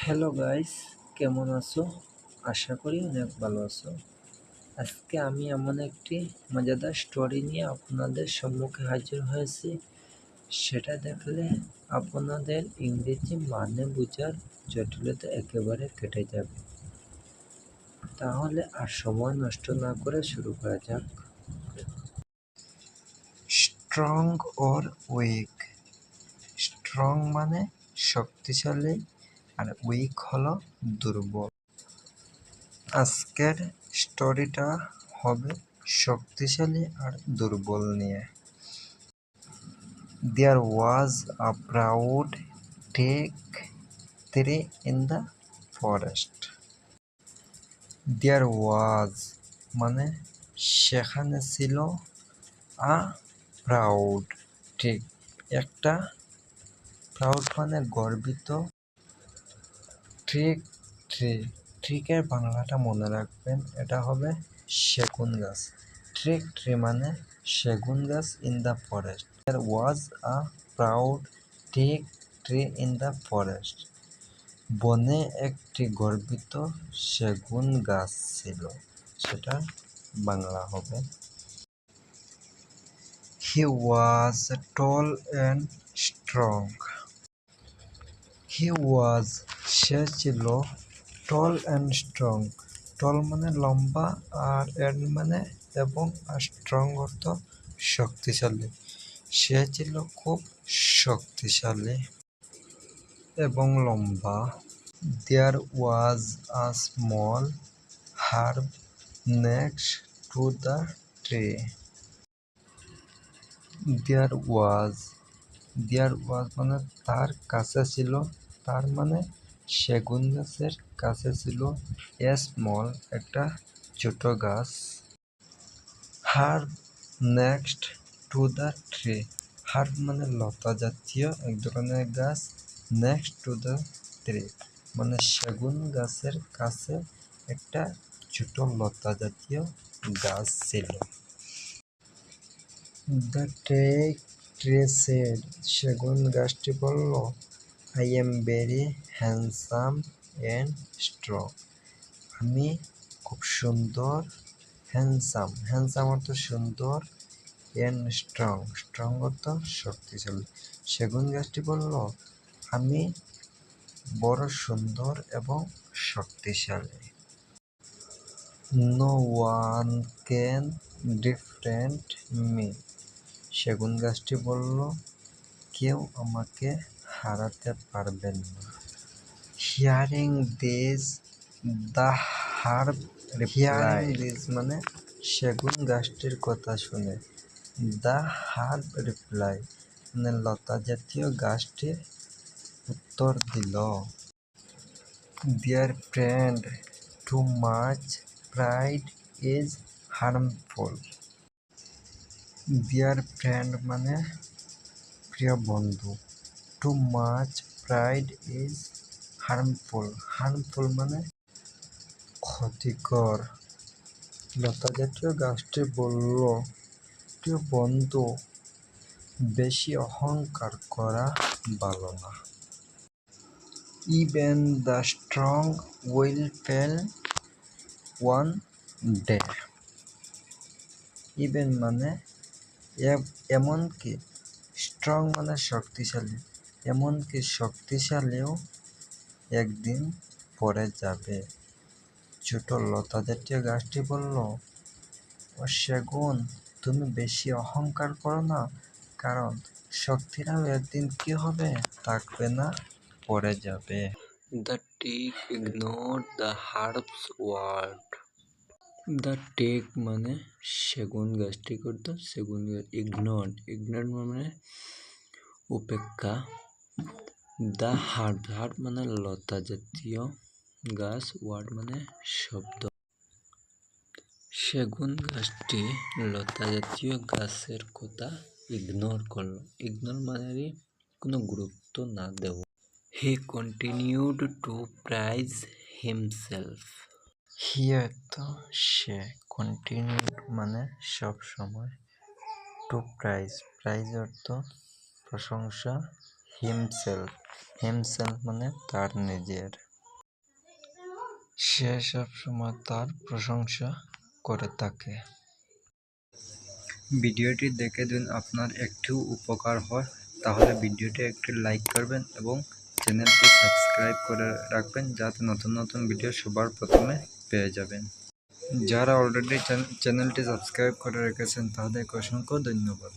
Hello guys কেমন আছো? আশা করি অনেক ভালো আছো। আজকে আমি এমন একটি মজাদার স্টোরি নিয়ে আপনাদের সম্মুখে হাজির হয়েছি। সেটা দেখলে আপনাদের ইংরেজি মানে বোঝার জটিলতা একেবারে কেটে যাবে। তাহলে আর সময় নষ্ট না করে শুরু করা যাক। স্ট্রং ওর উইক স্ট্রং মানে শক্তিশালী আর উইক হলো দুর্বল। আজকের স্টোরিটা হবে শক্তিশালী আর দুর্বল নিয়ে। There was a proud teak tree in the forest there was মানে সেখানে ছিল আ প্রাউড ঠিক একটা প্রাউড মানে গর্বিত ট্রিক ট্রি ট্রিকের বাংলাটা মনে রাখবেন। এটা হবে সেগুন গাছ। ট্রিক ট্রি মানে সেগুন গাছ in the forest there was a proud teak tree in the forest বনে একটি গর্বিত সেগুন গাছ ছিল। সেটা বাংলা হবে। হি ওয়াজ টল অ্যান্ড স্ট্রং হি ওয়াজ সে ছিল টল অ্যান্ড স্ট্রং টল মানে লম্বা আর অ্যান্ড মানে এবং আর স্ট্রং অর্থ শক্তিশালী। সে ছিল খুব শক্তিশালী এবং লম্বা। There was a small herb next to the tree there was there was মানে তার কাছে ছিল, তার মানে সেগুন গাছের কাছে ছিল স্মল একটা ছোট গাছ। Herb next to the tree herb মানে লতা জাতীয় এক ধরনের গাছ। নেক্সট টু দ্য ট্রি মানে সেগুন গাছের কাছে একটা ছোট লতা জাতীয় গাছ ছিল। দ্য ট্রে ট্রে সেড সেগুন গাছটি বলল I am very handsome and strong আমি খুব সুন্দর হ্যান্ডসাম হ্যান্ডসাম অর্থ সুন্দর অ্যান্ড স্ট্রং স্ট্রং অর্থ শক্তিশালী। সেগুন গাছটি বলল, আমি বড় সুন্দর এবং শক্তিশালী। No one can defeat me সেগুন গাছটি বলল, কেউ আমাকে হারাতে পারবেন না। Hearing this the herb hearing this মানে সেগুন গাছটির কথা শুনে। দ্য হার্ব রিপ্লাই মানে লতা জাতীয় গাছটির উত্তর দিল। Dear friend too much pride is harmful dear friend মানে প্রিয় বন্ধু। Too much pride is harmful. Harmful মানে ক্ষতিকর। লতা জাতীয় গাছটি বলল প্রিয় বন্ধু, বেশি অহংকার করা ভালো না। Even the strong will fall one day. Even মানে এমনকি স্ট্রং মানে শক্তিশালী। এমনকি শক্তিশালীও একদিন পড়ে যাবে। ছোট লতা জাতীয় গাছটি বলল ও সেগুন তুমি বেশি অহংকার করো না কারণ শক্তিরাও একদিন কি হবে থাকবে না পড়ে যাবে। The teak ignore the herbs word the teak মানে সেগুন গাছটি করতো সেগুন গাছ ইগনোর। ইগনোর মানে উপেক্ষা। দ্য হার্ব হার্ব মানে লতা জাতীয় গাছ ওয়ার্ড মানে শব্দ। সেগুন গাছটি লতা জাতীয় গাছের কথা ইগনোর করল। ইগনোর মানে কোনো গুরুত্ব না দেওয়া। He continued to praise himself here তো সে কন্টিনিউড মানে সব সময় টু প্রাইজ প্রাইজ অর্থ প্রশংসা। হিমসেলফ হিমসেলফ মানে তার নিজের। সে সবসময় তার প্রশংসা করে থাকে। ভিডিওটি দেখে দিন আপনার একটু উপকার হয়, তাহলে ভিডিওটি একটি লাইক করবেন এবং চ্যানেলটি সাবস্ক্রাইব করে রাখবেন যাতে নতুন নতুন ভিডিও সবার প্রথমে পেয়ে যাবেন। যারা অলরেডি চ্যানেলটি সাবস্ক্রাইব করে রেখেছেন, তাদেরকে অসংখ্য ধন্যবাদ।